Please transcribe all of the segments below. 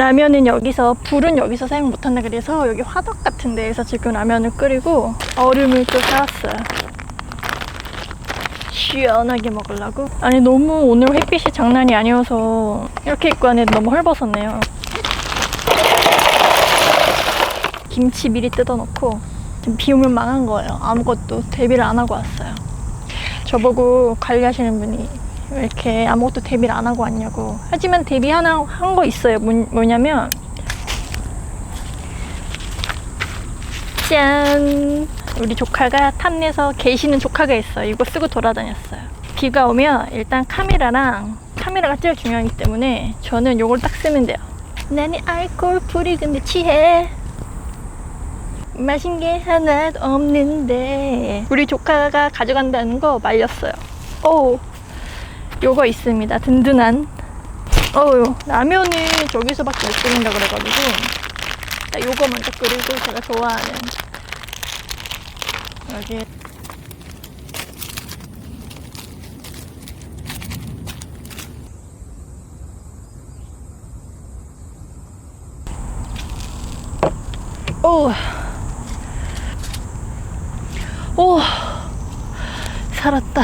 라면은 여기서 불은 여기서 사용 못한다 그래서 여기 화덕 같은 데에서 지금 라면을 끓이고 얼음을 또 사왔어요. 시원하게 먹으려고. 아니 너무 오늘 햇빛이 장난이 아니어서 이렇게 입고 왔는데 너무 헐벗었네요. 김치 미리 뜯어놓고 지금 비 오면 망한 거예요. 아무것도 대비를 안 하고 왔어요. 저보고 관리하시는 분이 왜 이렇게 아무것도 대비를 안 하고 왔냐고. 하지만 대비 하나 한 거 있어요. 뭐, 뭐냐면 짠! 우리 조카가 탐내서 계시는 조카가 있어요. 이거 쓰고 돌아다녔어요. 비가 오면 일단 카메라랑 카메라가 제일 중요하기 때문에 저는 이걸 딱 쓰면 돼요. 나는 알코올 풀이 근데 취해. 마신 게 하나도 없는데 우리 조카가 가져간다는 거 말렸어요. 오, 요거 있습니다. 든든한. 어우, 라면을 저기서밖에 못 끓인다 그래가지고 나 요거 먼저 끓이고 제가 좋아하는 여기 오, 오, 살았다.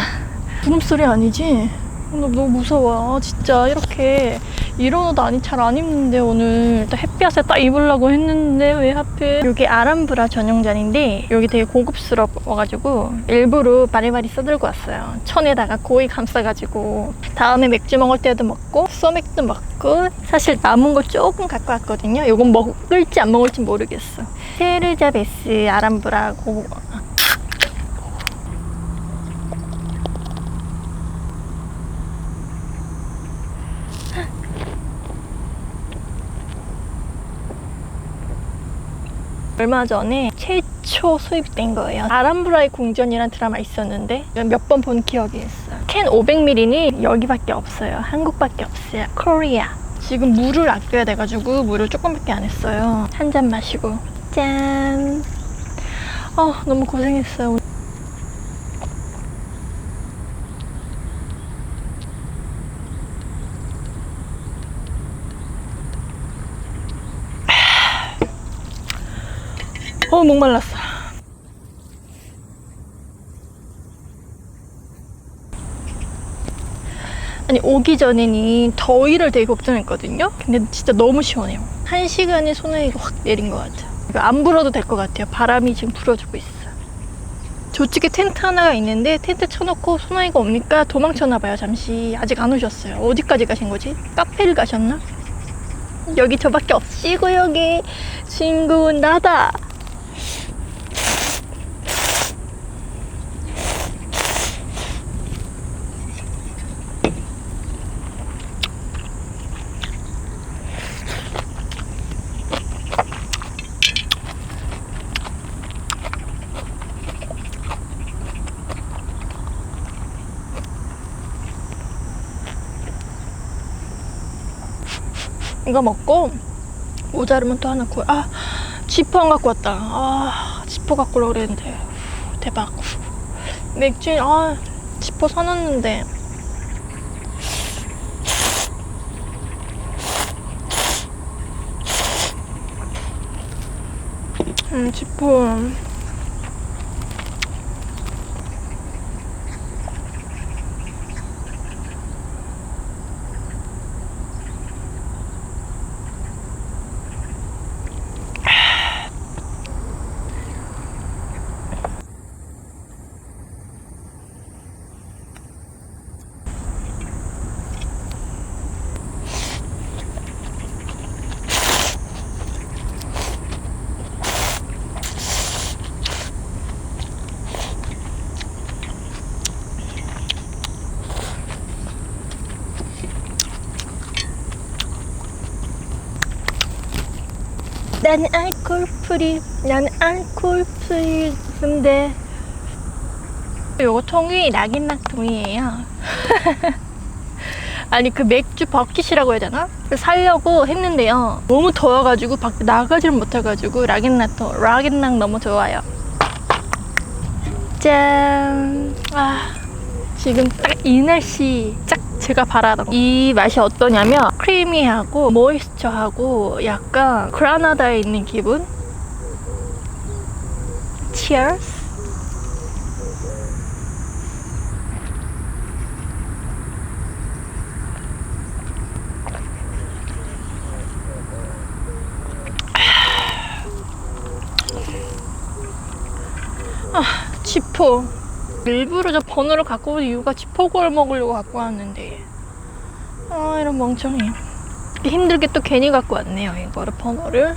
구름 소리 아니지? 나 너무 무서워. 아, 진짜 이렇게 이런 옷 아니 잘 안 입는데 오늘 일단 햇볕에 딱 입으려고 했는데 왜 하필 여기 아람브라 전용 잔인데 여기 되게 고급스러워가지고 일부러 바리바리 써들고 왔어요. 천에다가 고이 감싸가지고 다음에 맥주 먹을 때도 먹고 소맥도 먹고 사실 남은 거 조금 갖고 왔거든요. 이건 먹을지 안 먹을지 모르겠어. 세르자베스 아람브라 고 얼마 전에 최초 수입된 거예요. 아람브라의 궁전이라는 드라마 있었는데 몇 번 본 기억이 있어요. 캔 500ml는 여기밖에 없어요. 한국밖에 없어요. 코리아. 지금 물을 아껴야 돼가지고 물을 조금밖에 안 했어요. 한 잔 마시고 짠. 어 너무 고생했어요. 어 목말랐어. 아니 오기 전에는 더위를 되게 걱정했거든요. 근데 진짜 너무 시원해요. 한 시간에 소나기가 확 내린 것 같아요. 이거 안 불어도 될 것 같아요. 바람이 지금 불어주고 있어. 저쪽에 텐트 하나가 있는데 텐트 쳐놓고 소나기가 옵니까 도망쳤나 봐요. 잠시 아직 안 오셨어요. 어디까지 가신 거지? 카페를 가셨나? 여기 저밖에 없시고 여기 친구 나다. 이거 먹고 모자르면 또 하나 구해. 아 지퍼 안 갖고 왔다. 아 지퍼 갖고 오려고 그랬는데 후, 대박. 맥주 아 지퍼 사놨는데 음 지퍼 나는 알코올 프리 나는 알코올 프리 근데. 요거 통이 락인락 통이에요. 아니 그 맥주 버킷이라고 해야 되나? 그래서 살려고 했는데요. 너무 더워가지고 밖에 나가질 못해가지고 락인락 통 락인락 너무 좋아요. 짠. 아, 지금 딱 이 날씨 짝 제가 바라던 이 맛이 어떠냐면 크리미하고 모이스처하고 약간 그라나다에 있는 기분? Cheers. 아, 지포. 일부러 저 번호를 갖고 온 이유가 지포골 먹으려고 갖고 왔는데. 아, 이런 멍청이. 힘들게 또 괜히 갖고 왔네요, 이거를, 번호를.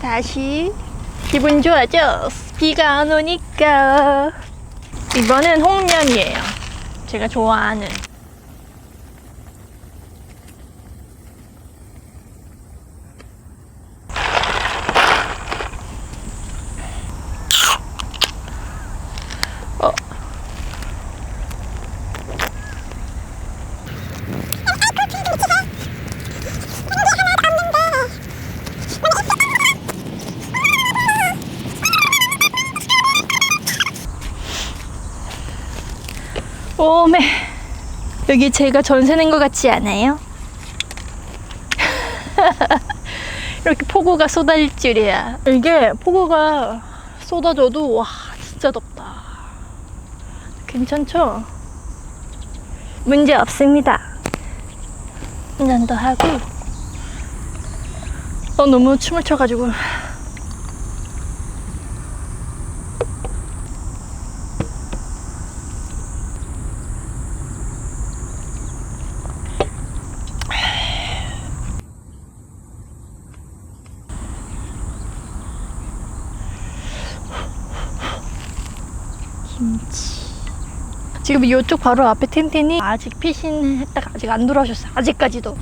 다시 기분 좋아져. 비가 안 오니까. 이거는 홍면이에요. 제가 좋아하는. 어. 오메. 여기 제가 전세 낸 것 같지 않아요? 이렇게 폭우가 쏟아질 줄이야. 이게 폭우가 쏟아져도 와 진짜 덥다. 괜찮죠? 문제 없습니다. 더 하고. 어 너무 춤을 춰가지고. 지금 이쪽 바로 앞에 텐텐이 아직 피신 했다가 아직 안 돌아오셨어요. 아직까지도.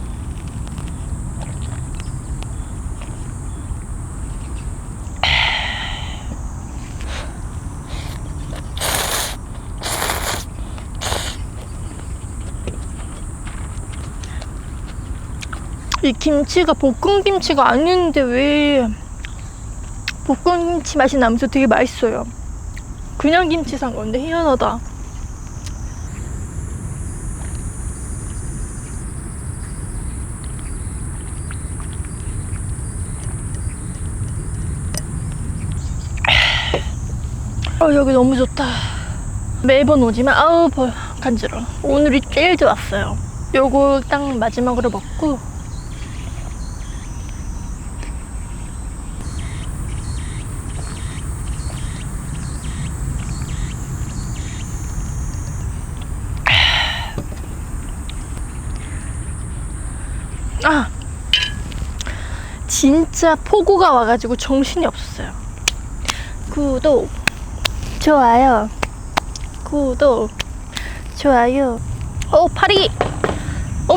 이 김치가 볶음 김치가 아닌데 왜 볶음 김치 맛이 나면서 되게 맛있어요. 그냥 김치 산 건데 희한하다. 어 여기 너무 좋다. 매번 오지만 아우 벌 간지러. 오늘이 제일 좋았어요. 요거 딱 마지막으로 먹고 아 진짜 폭우가 와가지고 정신이 없었어요. 구독 좋아요 구독 좋아요 어 파리 어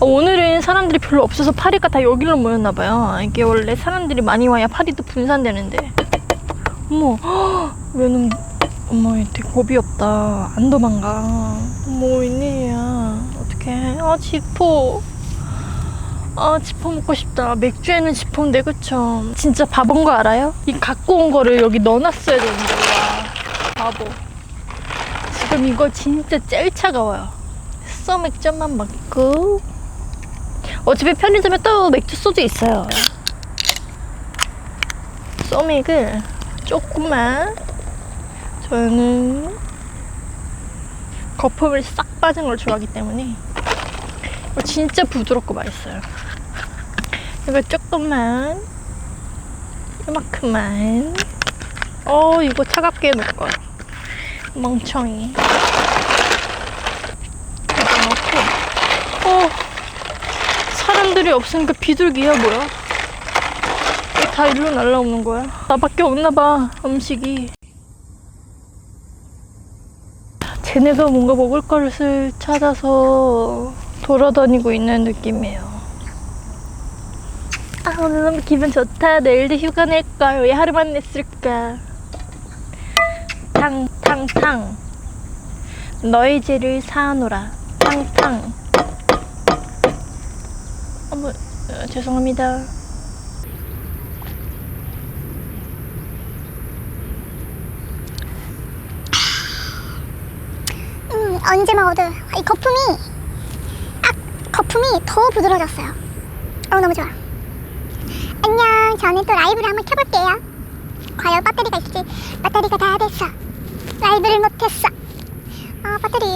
어, 오늘은 사람들이 별로 없어서 파리가 다 여기로 모였나 봐요. 이게 원래 사람들이 많이 와야 파리도 분산되는데. 어머, 헉, 얘는 어머 얘 되게 겁이 없다. 안 도망가. 어머 웬일이야. 어떡해. 아 지포. 아 지포 먹고 싶다. 맥주에는 지포인데 그쵸? 진짜 바본 거 알아요? 이 갖고 온 거를 여기 넣어놨어야 되는데 와 바보. 지금 이거 진짜 제일 차가워요. 써 맥주만 먹고 어차피 편의점에 또 맥주 소주 있어요. 소맥을 조금만 저는 거품을 싹 빠진 걸 좋아하기 때문에 진짜 부드럽고 맛있어요. 이거 조금만. 이만큼만. 어 이거 차갑게 해놓을 걸 멍청이. 이거 넣고 어 사람들이 없으니까 비둘기야 뭐야? 왜다 일로 날라오는 거야? 나밖에 없나 봐 음식이. 쟤네가 뭔가 먹을 것을 찾아서 돌아다니고 있는 느낌이에요 아 오늘 너무 기분 좋다 내일도 휴가 낼걸 왜 하루만 냈을까 탕탕탕 너의 죄를 사하노라. 탕탕. 어머, 어, 죄송합니다. 음, 언제 먹어도 이 거품이 아 거품이 더 부드러워졌어요. 어 너무 좋아. 안녕. 저는 또 라이브를 한번 켜볼게요. 과연 배터리가 있을지 배터리가 다 됐어. 라이브를 못했어. 어 배터리